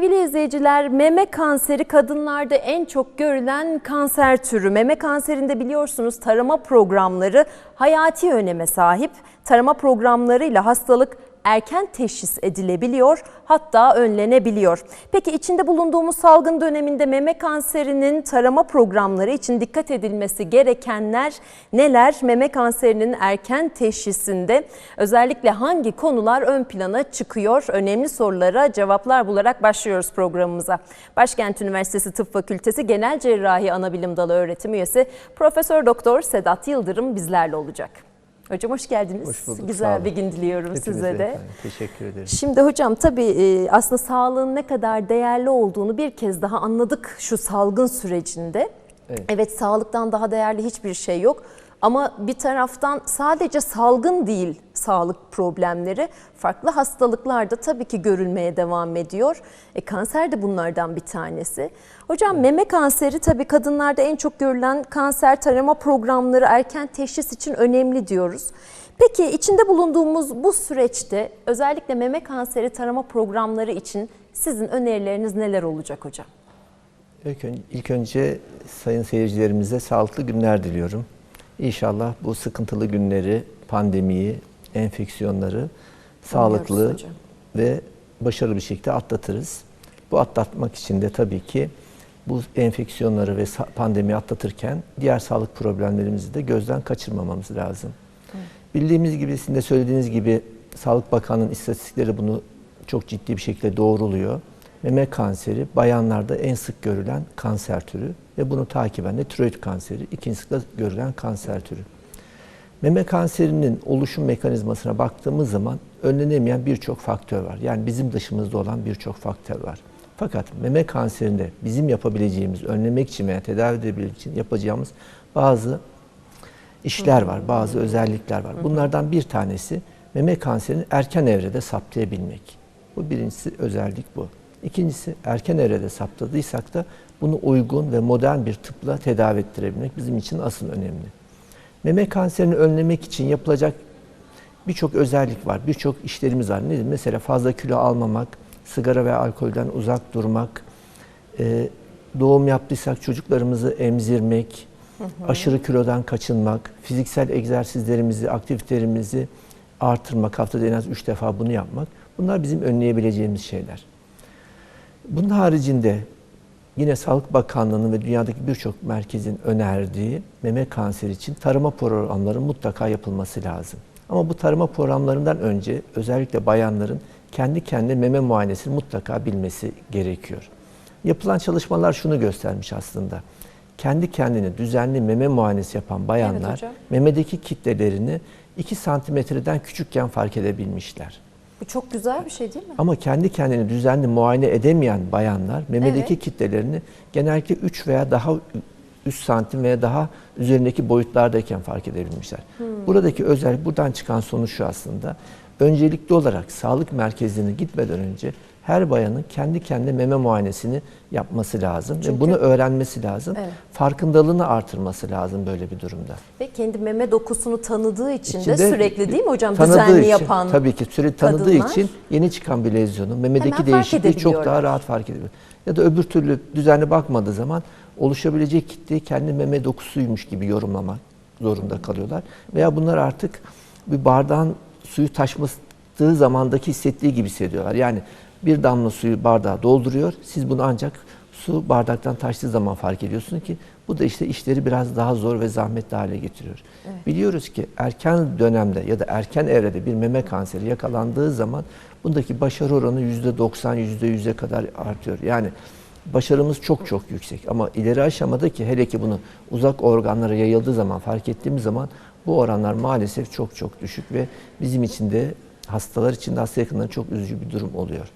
Sevgili izleyiciler, meme kanseri kadınlarda en çok görülen kanser türü. Meme kanserinde biliyorsunuz tarama programları hayati öneme sahip. Tarama programlarıyla hastalık erken teşhis edilebiliyor, hatta önlenebiliyor. Peki içinde bulunduğumuz salgın döneminde meme kanserinin tarama programları için dikkat edilmesi gerekenler neler? Meme kanserinin erken teşhisinde özellikle hangi konular ön plana çıkıyor? Önemli sorulara cevaplar bularak başlıyoruz programımıza. Başkent Üniversitesi Tıp Fakültesi Genel Cerrahi Anabilim Dalı öğretim üyesi Profesör Doktor Sedat Yıldırım bizlerle olacak. Hocam hoş geldiniz. Hoş bulduk, Güzel bir gün diliyorum Hepinize size de. efendim, Teşekkür ederim. Şimdi hocam tabii e, aslında sağlığın ne kadar değerli olduğunu bir kez daha anladık şu salgın sürecinde. Evet. Evet sağlıktan daha değerli hiçbir şey yok. Ama bir taraftan sadece salgın değil sağlık problemleri farklı hastalıklar da tabii ki görülmeye devam ediyor. E, kanser de bunlardan bir tanesi. Hocam meme kanseri tabii kadınlarda en çok görülen kanser tarama programları erken teşhis için önemli diyoruz. Peki içinde bulunduğumuz bu süreçte özellikle meme kanseri tarama programları için sizin önerileriniz neler olacak hocam? İlk önce, ilk önce sayın seyircilerimize sağlıklı günler diliyorum. İnşallah bu sıkıntılı günleri, pandemiyi, enfeksiyonları sağlıklı hocam. ve başarılı bir şekilde atlatırız. Bu atlatmak için de tabii ki bu enfeksiyonları ve pandemiyi atlatırken diğer sağlık problemlerimizi de gözden kaçırmamamız lazım. Bildiğimiz gibi, sizin de söylediğiniz gibi Sağlık Bakanlığı'nın istatistikleri bunu çok ciddi bir şekilde doğruluyor. Meme kanseri bayanlarda en sık görülen kanser türü ve bunu takiben de tiroid kanseri ikinci sıkla görülen kanser türü. Meme kanserinin oluşum mekanizmasına baktığımız zaman önlenemeyen birçok faktör var. Yani bizim dışımızda olan birçok faktör var. Fakat meme kanserinde bizim yapabileceğimiz, önlemek için veya tedavi edebilmek için yapacağımız bazı işler var, bazı özellikler var. Bunlardan bir tanesi meme kanserini erken evrede saptayabilmek. Bu birincisi özellik bu. İkincisi erken evrede saptadıysak da bunu uygun ve modern bir tıpla tedavi ettirebilmek bizim için asıl önemli. Meme kanserini önlemek için yapılacak birçok özellik var, birçok işlerimiz var. Nedir? Mesela fazla kilo almamak, sigara ve alkolden uzak durmak, e, doğum yaptıysak çocuklarımızı emzirmek, aşırı kilodan kaçınmak, fiziksel egzersizlerimizi, aktivitelerimizi artırmak, haftada en az 3 defa bunu yapmak. Bunlar bizim önleyebileceğimiz şeyler. Bunun haricinde yine Sağlık Bakanlığı'nın ve dünyadaki birçok merkezin önerdiği meme kanseri için tarama programları mutlaka yapılması lazım. Ama bu tarama programlarından önce özellikle bayanların kendi kendine meme muayenesini mutlaka bilmesi gerekiyor. Yapılan çalışmalar şunu göstermiş aslında. Kendi kendine düzenli meme muayenesi yapan bayanlar hocam. memedeki kitlelerini 2 santimetreden küçükken fark edebilmişler. Bu çok güzel bir şey değil mi? Ama kendi kendini düzenli muayene edemeyen bayanlar memedeki Evet. kitlelerini genellikle 3 veya daha üst santim veya daha üzerindeki boyutlardayken fark edebilmişler. Hmm. Buradaki özel, buradan çıkan sonuç şu aslında. Öncelikli olarak sağlık merkezine gitmeden önce her bayanın kendi kendine meme muayenesini yapması lazım Çünkü- ve bunu öğrenmesi lazım. Evet. Farkındalığını artırması lazım böyle bir durumda. Ve kendi meme dokusunu tanıdığı için de İçinde sürekli değil mi hocam düzenli için, yapan Tabii ki sürekli tanıdığı kadınlar- için yeni çıkan bir lezyonu, memedeki değişikliği çok daha rahat fark edebilir. Ya da öbür türlü düzenli bakmadığı zaman oluşabilecek kitleyi kendi meme dokusuymuş gibi yorumlamak zorunda kalıyorlar. Veya bunlar artık bir bardağın suyu taşması zamandaki hissettiği gibi hissediyorlar. Yani bir damla suyu bardağa dolduruyor. Siz bunu ancak su bardaktan taştığı zaman fark ediyorsunuz ki bu da işte işleri biraz daha zor ve zahmetli hale getiriyor. Biliyoruz ki erken dönemde ya da erken evrede bir meme kanseri yakalandığı zaman bundaki başarı oranı %90, %100'e kadar artıyor. Yani başarımız çok çok yüksek ama ileri aşamadaki hele ki bunu uzak organlara yayıldığı zaman fark ettiğimiz zaman bu oranlar maalesef çok çok düşük ve bizim için de hastalar için de hasta yakınlarına çok üzücü bir durum oluyor.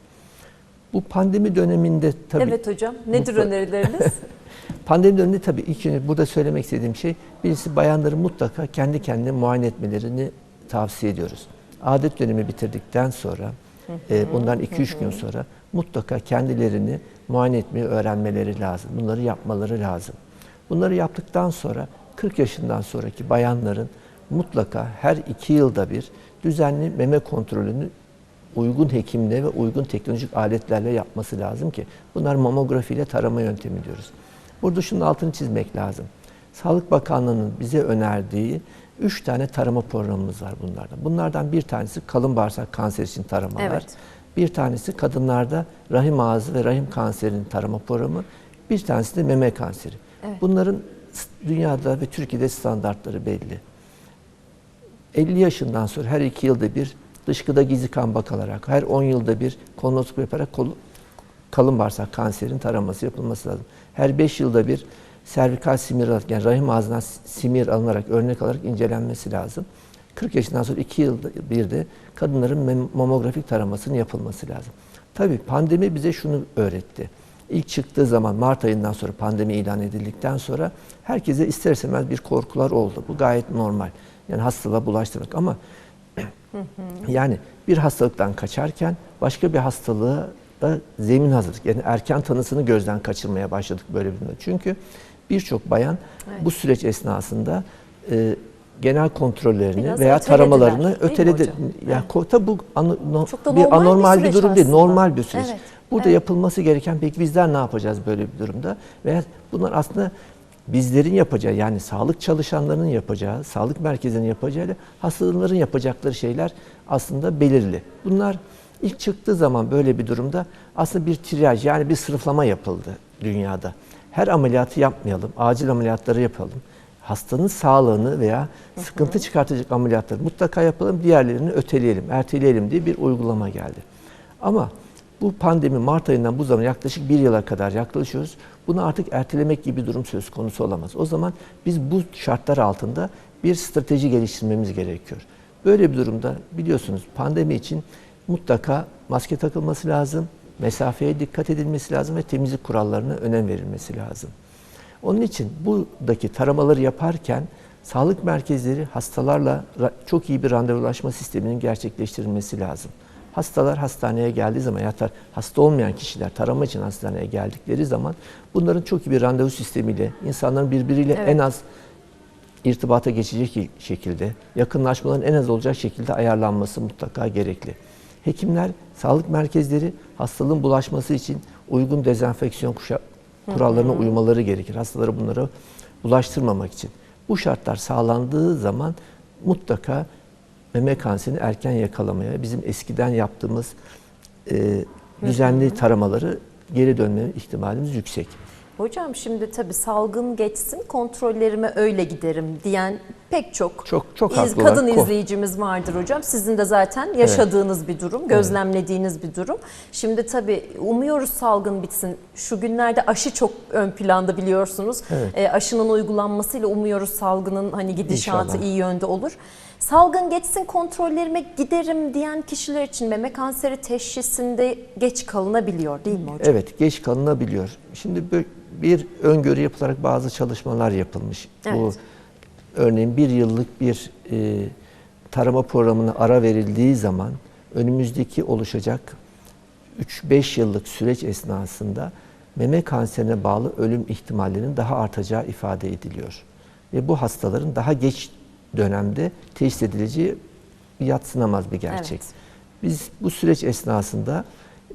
Bu pandemi döneminde tabii Evet hocam. Nedir önerileriniz? Pandemi döneminde tabii ilk burada söylemek istediğim şey birisi bayanların mutlaka kendi kendine muayene etmelerini tavsiye ediyoruz. Adet dönemi bitirdikten sonra e, bundan 2-3 gün sonra mutlaka kendilerini muayene etmeyi öğrenmeleri lazım. Bunları yapmaları lazım. Bunları yaptıktan sonra 40 yaşından sonraki bayanların mutlaka her 2 yılda bir düzenli meme kontrolünü uygun hekimle ve uygun teknolojik aletlerle yapması lazım ki bunlar mamografiyle tarama yöntemi diyoruz. Burada şunun altını çizmek lazım. Sağlık Bakanlığı'nın bize önerdiği üç tane tarama programımız var bunlardan. Bunlardan bir tanesi kalın bağırsak kanseri için taramalar. Evet. Bir tanesi kadınlarda rahim ağzı ve rahim kanserinin tarama programı. Bir tanesi de meme kanseri. Bunların s- dünyada ve Türkiye'de standartları belli. 50 yaşından sonra her 2 yılda bir dışkıda gizli kan bakılarak, her 10 yılda bir kolonoskopi yaparak kol, kalın bağırsak kanserinin taraması yapılması lazım. Her 5 yılda bir servikal simir alarak, yani rahim ağzından simir alınarak, örnek alarak incelenmesi lazım. 40 yaşından sonra 2 yılda bir de kadınların mamografik taramasının yapılması lazım. Tabii pandemi bize şunu öğretti. İlk çıktığı zaman Mart ayından sonra pandemi ilan edildikten sonra herkese ister istemez bir korkular oldu. Bu gayet normal. Yani hastalığa bulaştırmak ama yani bir hastalıktan kaçarken başka bir hastalığa da zemin hazırlık. Yani erken tanısını gözden kaçırmaya başladık böyle bir durumda. Çünkü birçok bayan bu süreç esnasında e, genel kontrollerini Biraz veya ötelediler, taramalarını değil öteledi. Yani ko- tabii bu ano- no- bir normal bir anormal bir, süreç durum değil, aslında. normal bir süreç. Evet, Burada evet. yapılması gereken peki bizler ne yapacağız böyle bir durumda? Veya bunlar aslında bizlerin yapacağı yani sağlık çalışanlarının yapacağı, sağlık merkezinin yapacağı ile hastaların yapacakları şeyler aslında belirli. Bunlar ilk çıktığı zaman böyle bir durumda aslında bir triyaj yani bir sınıflama yapıldı dünyada. Her ameliyatı yapmayalım, acil ameliyatları yapalım. Hastanın sağlığını veya sıkıntı çıkartacak ameliyatları mutlaka yapalım, diğerlerini öteleyelim, erteleyelim diye bir uygulama geldi. Ama bu pandemi Mart ayından bu zaman yaklaşık bir yıla kadar yaklaşıyoruz. Bunu artık ertelemek gibi bir durum söz konusu olamaz. O zaman biz bu şartlar altında bir strateji geliştirmemiz gerekiyor. Böyle bir durumda biliyorsunuz pandemi için mutlaka maske takılması lazım, mesafeye dikkat edilmesi lazım ve temizlik kurallarına önem verilmesi lazım. Onun için buradaki taramaları yaparken sağlık merkezleri hastalarla çok iyi bir randevulaşma sisteminin gerçekleştirilmesi lazım. Hastalar hastaneye geldiği zaman ya da hasta olmayan kişiler tarama için hastaneye geldikleri zaman bunların çok iyi bir randevu sistemiyle insanların birbiriyle Evet. en az irtibata geçecek şekilde, yakınlaşmaların en az olacak şekilde ayarlanması mutlaka gerekli. Hekimler, sağlık merkezleri hastalığın bulaşması için uygun dezenfeksiyon kuşa- kurallarına uymaları gerekir. Hastaları bunlara bulaştırmamak için. Bu şartlar sağlandığı zaman mutlaka meme kanserini erken yakalamaya, bizim eskiden yaptığımız e, düzenli taramaları geri dönme ihtimalimiz yüksek. Hocam şimdi tabii salgın geçsin kontrollerime öyle giderim diyen pek çok, Çok- çok iz- kadın izleyicimiz vardır hocam. Sizin de zaten yaşadığınız bir durum, gözlemlediğiniz bir durum. Şimdi tabii umuyoruz salgın bitsin. Şu günlerde aşı çok ön planda biliyorsunuz. Evet. E, aşının uygulanmasıyla umuyoruz salgının hani gidişatı İnşallah. iyi yönde olur. Salgın geçsin kontrollerime giderim diyen kişiler için meme kanseri teşhisinde geç kalınabiliyor değil mi hocam? Evet, geç kalınabiliyor. Şimdi bir öngörü yapılarak bazı çalışmalar yapılmış. Bu Evet. örneğin bir yıllık bir e, tarama programına ara verildiği zaman önümüzdeki oluşacak 3-5 yıllık süreç esnasında meme kanserine bağlı ölüm ihtimallerinin daha artacağı ifade ediliyor. Ve bu hastaların daha geç dönemde teşhis edileceği yatsınamaz bir gerçek. Evet. Biz bu süreç esnasında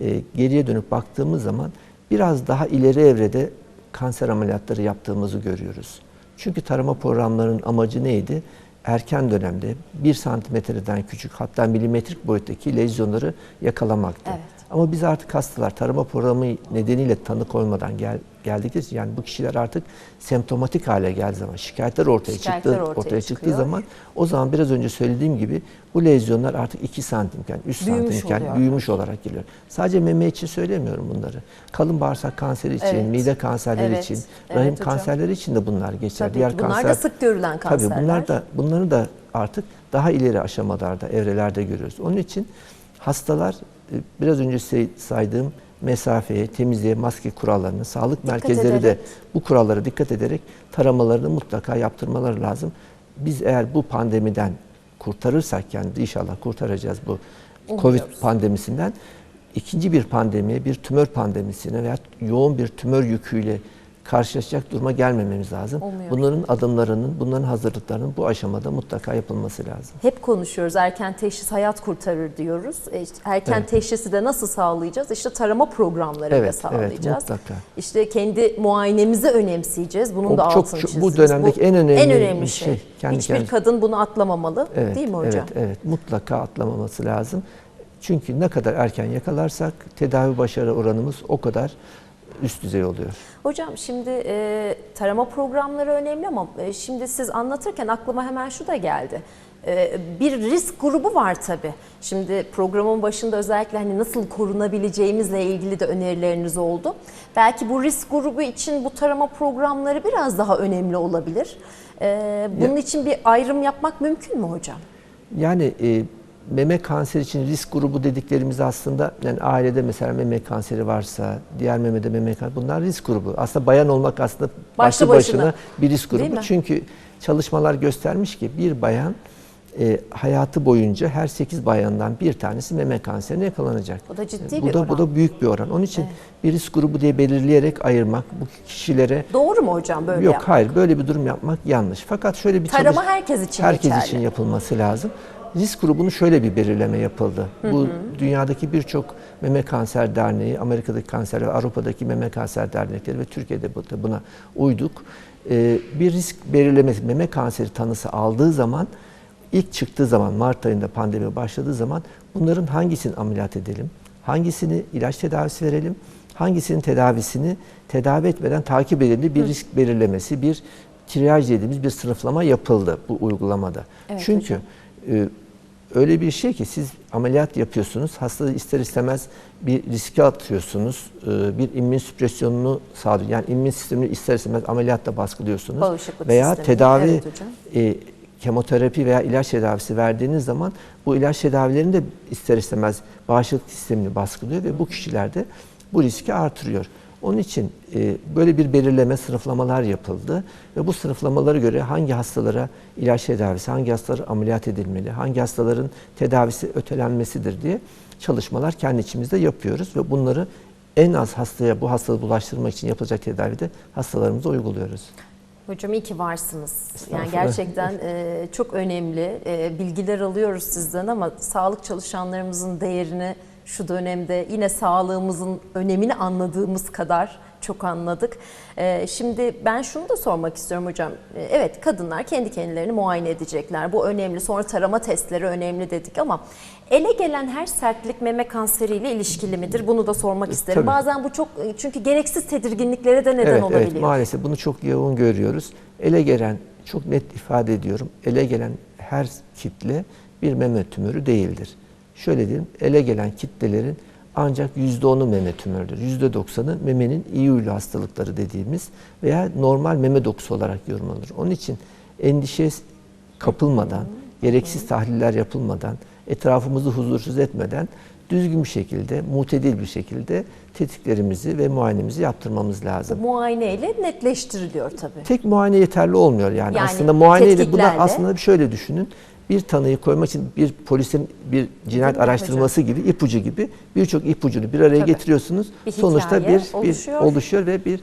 e, geriye dönüp baktığımız zaman biraz daha ileri evrede kanser ameliyatları yaptığımızı görüyoruz. Çünkü tarama programlarının amacı neydi? Erken dönemde 1 santimetreden küçük hatta milimetrik boyuttaki lezyonları yakalamaktı. Evet. Ama biz artık hastalar tarama programı nedeniyle tanı koymadan gel, geldikleri yani bu kişiler artık semptomatik hale geldiği zaman şikayetler ortaya Şikayetler çıktı ortaya ortaya çıktığı çıkıyor. zaman o zaman biraz önce söylediğim gibi bu lezyonlar artık 2 santimken, 3 Büyümüş santimken oluyor. büyümüş olarak geliyor. Sadece meme için söylemiyorum bunları. Kalın bağırsak kanseri için, Evet. mide kanserleri Evet. için, Evet rahim hocam. kanserleri için de bunlar geçer. Tabii Diğer. Bunlar da kanser sık görülen kanserler. Tabii bunlar da bunları da artık daha ileri aşamalarda, evrelerde görüyoruz. Onun için hastalar e, biraz önce say- saydığım mesafeye, temizliğe, maske kurallarını, sağlık merkezleri de ederek. bu kurallara dikkat ederek taramalarını mutlaka yaptırmaları lazım. Biz eğer bu pandemiden kurtarırsak yani inşallah kurtaracağız bu Covid Umuyoruz. pandemisinden ikinci bir pandemiye, bir tümör pandemisine veya yoğun bir tümör yüküyle karşılaşacak duruma gelmememiz lazım. Umuyoruz. Bunların adımlarının, bunların hazırlıklarının bu aşamada mutlaka yapılması lazım. Hep konuşuyoruz erken teşhis hayat kurtarır diyoruz. E erken Evet. teşhisi de nasıl sağlayacağız? İşte tarama programlarıyla Evet, evet, sağlayacağız. mutlaka. İşte kendi muayenemizi önemseyeceğiz. Bunun O da çok- altını çok- bu dönemdeki en önemli şey. şey. Kendi Hiçbir kendine- kadın bunu atlamamalı Evet, değil mi hocam? Evet, evet. Mutlaka atlamaması lazım. Çünkü ne kadar erken yakalarsak tedavi başarı oranımız o kadar üst düzey oluyor. Hocam şimdi e, tarama programları önemli ama e, şimdi siz anlatırken aklıma hemen şu da geldi. E, bir risk grubu var tabii. Şimdi programın başında özellikle hani nasıl korunabileceğimizle ilgili de önerileriniz oldu. Belki bu risk grubu için bu tarama programları biraz daha önemli olabilir. E, bunun için bir ayrım yapmak mümkün mü hocam? Yani e, meme kanseri için risk grubu dediklerimiz aslında yani ailede mesela meme kanseri varsa, diğer memede meme kanseri bunlar risk grubu. Aslında bayan olmak aslında başlı Başlı başına. başına bir risk grubu. Çünkü çalışmalar göstermiş ki bir bayan e, hayatı boyunca her 8 bayandan bir tanesi meme kanserine yakalanacak. Bu da ciddi bu bir da, oran. Bu da büyük bir oran. Onun için bir risk grubu diye belirleyerek ayırmak bu kişilere Doğru mu hocam böyle Yok yapmak? hayır böyle bir durum yapmak yanlış. Fakat şöyle bir Tarama çalış- herkes için herkes geçerli. için yapılması lazım. Risk grubunu şöyle bir belirleme yapıldı. Bu dünyadaki birçok meme kanser derneği, Amerika'daki kanser ve Avrupa'daki meme kanser dernekleri ve Türkiye'de buna uyduk. Ee, bir risk belirlemesi, meme kanseri tanısı aldığı zaman ilk çıktığı zaman Mart ayında pandemi başladığı zaman bunların hangisini ameliyat edelim? Hangisini ilaç tedavisi verelim? Hangisinin tedavisini tedavi etmeden takip edelim bir risk belirlemesi, bir triyaj dediğimiz bir sınıflama yapıldı bu uygulamada. Evet Çünkü e, öyle bir şey ki siz ameliyat yapıyorsunuz, hastada ister istemez bir riske atıyorsunuz, e, bir immün süpresyonunu sağlıyor. Yani immün sistemini ister istemez ameliyatta baskılıyorsunuz. Bağışıklık veya sistemi. tedavi Evet hocam. e, kemoterapi veya ilaç tedavisi verdiğiniz zaman bu ilaç tedavilerinde ister istemez bağışıklık sistemini baskılıyor ve bu kişilerde bu riski artırıyor. Onun için e, böyle bir belirleme sınıflamalar yapıldı ve bu sınıflamalara göre hangi hastalara ilaç tedavisi, hangi hastalara ameliyat edilmeli, hangi hastaların tedavisi ötelenmesidir diye çalışmalar kendi içimizde yapıyoruz ve bunları en az hastaya bu hastalığı bulaştırmak için yapılacak tedavide hastalarımıza uyguluyoruz. Hocam iyi ki varsınız. Yani gerçekten e, çok önemli e, bilgiler alıyoruz sizden ama sağlık çalışanlarımızın değerini şu dönemde yine sağlığımızın önemini anladığımız kadar çok anladık. E, şimdi ben şunu da sormak istiyorum hocam. E, evet kadınlar kendi kendilerini muayene edecekler. Bu önemli. Sonra tarama testleri önemli dedik ama ele gelen her sertlik meme kanseriyle ilişkili midir? Bunu da sormak isterim. Tabii. Bazen bu çok çünkü gereksiz tedirginliklere de neden evet, olabiliyor. Evet maalesef bunu çok yoğun görüyoruz. Ele gelen, çok net ifade ediyorum, ele gelen her kitle bir meme tümörü değildir. Şöyle diyeyim, ele gelen kitlelerin ancak %10'u meme tümörüdür. %90'ı memenin iyi huylu hastalıkları dediğimiz veya normal meme dokusu olarak yorumlanır. Onun için endişe kapılmadan, gereksiz tahliller yapılmadan, etrafımızı huzursuz etmeden düzgün bir şekilde, mutedil bir şekilde tetkiklerimizi ve muayenemizi yaptırmamız lazım. muayeneyle netleştiriliyor tabii. Tek muayene yeterli olmuyor yani. Yani aslında muayeneyle bu da aslında şöyle düşünün. Bir tanıyı koymak için bir polisin bir cinayet mi araştırması gibi ipucu gibi birçok ipucunu bir araya Tabii. getiriyorsunuz. Bir Sonuçta bir, bir oluşuyor. oluşuyor ve bir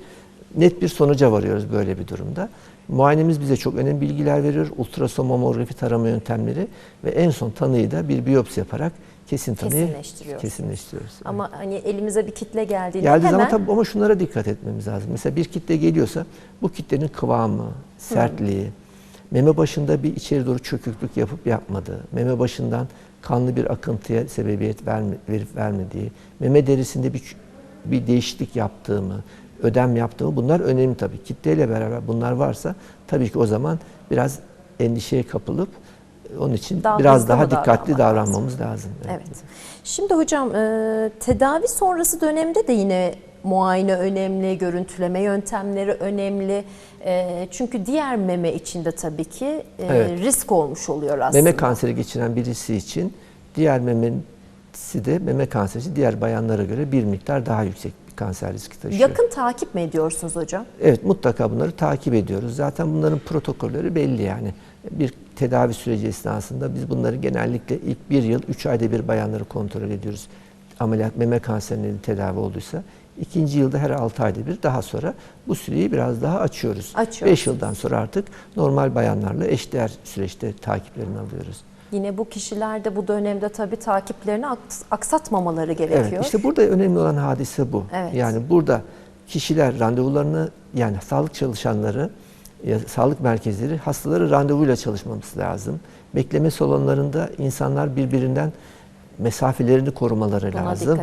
net bir sonuca varıyoruz böyle bir durumda. Muayenemiz bize çok önemli bilgiler veriyor. Ultrasonomografi tarama yöntemleri ve en son tanıyı da bir biyopsi yaparak kesin tanıyı Kesinleştiriyoruz. kesinleştiriyoruz. Ama hani elimize bir kitle geldiğinde Geldiği hemen zaman tabii ama şunlara dikkat etmemiz lazım. Mesela bir kitle geliyorsa bu kitlenin kıvamı, sertliği, meme başında bir içeri doğru çöküklük yapıp yapmadığı, meme başından kanlı bir akıntıya sebebiyet verme, verip vermediği, meme derisinde bir bir değişiklik yaptığı mı, ödem yaptığı mı bunlar önemli tabii. Kitleyle beraber bunlar varsa tabii ki o zaman biraz endişeye kapılıp onun için Daha biraz daha dikkatli davranmamız lazım. Evet. Şimdi hocam e, tedavi sonrası dönemde de yine muayene önemli, görüntüleme yöntemleri önemli. E, çünkü diğer meme içinde tabii ki e, Evet. risk olmuş oluyor aslında. Meme kanseri geçiren birisi için diğer memesi de meme kanseri diğer bayanlara göre bir miktar daha yüksek bir kanser riski taşıyor. Yakın takip mi ediyorsunuz hocam? Evet mutlaka bunları takip ediyoruz. Zaten bunların protokolleri belli yani. Bir tedavi süreci esnasında biz bunları genellikle ilk bir yıl, üç ayda bir bayanları kontrol ediyoruz. Ameliyat meme kanserinin tedavi olduysa İkinci yılda her 6 ayda bir daha sonra bu süreyi biraz daha açıyoruz. Açıyoruz. 5 yıldan sonra artık normal bayanlarla eşdeğer süreçte takiplerini alıyoruz. Yine bu kişiler de bu dönemde tabii takiplerini aks- aksatmamaları gerekiyor. Evet, işte burada önemli olan hadise bu. Evet. Yani burada kişiler randevularını yani sağlık çalışanları, ya, sağlık merkezleri hastaları randevuyla çalışmamız lazım. Bekleme salonlarında insanlar birbirinden mesafelerini korumaları Buna lazım.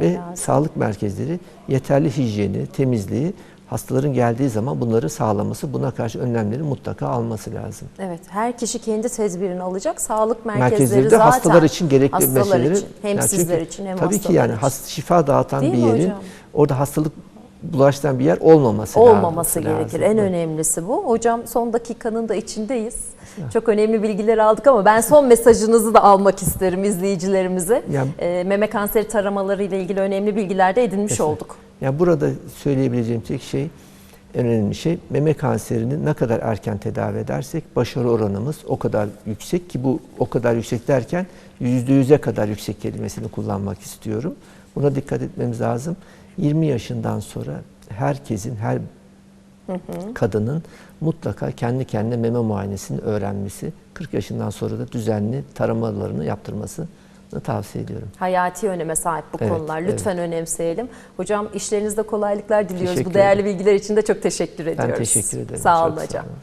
Ve lazım. sağlık merkezleri yeterli hijyeni, temizliği hastaların geldiği zaman bunları sağlaması, buna karşı önlemleri mutlaka alması lazım. Evet, her kişi kendi tedbirini alacak. Sağlık merkezleri, merkezleri de zaten hastalar için gerekli hastalar meseleleri için, hem Yani sizler çünkü için hem tabii ki yani hast- şifa dağıtan Değil bir yerin hocam? orada hastalık bulaştıran bir yer olmaması olmaması lazım. gerekir. En önemlisi bu. Hocam son dakikanın da içindeyiz. Çok önemli bilgiler aldık ama ben son mesajınızı da almak isterim izleyicilerimize. Ya- Ee, meme kanseri taramaları ile ilgili önemli bilgiler de edinmiş Kesinlikle. olduk. Yani burada söyleyebileceğim tek şey en önemli şey meme kanserini ne kadar erken tedavi edersek başarı oranımız o kadar yüksek ki bu o kadar yüksek derken %100'e kadar yüksek kelimesini kullanmak istiyorum. Buna dikkat etmemiz lazım. 20 yaşından sonra herkesin, her kadının mutlaka kendi kendine meme muayenesini öğrenmesi, 40 yaşından sonra da düzenli taramalarını yaptırmasını tavsiye ediyorum. Hayati öneme sahip bu Evet, konular. Lütfen önemseyelim. Hocam işlerinizde kolaylıklar diliyoruz. Teşekkür Bu değerli ederim. bilgiler için de çok teşekkür ediyoruz. Ben teşekkür ederim. Sağ Çok olun hocam. olun.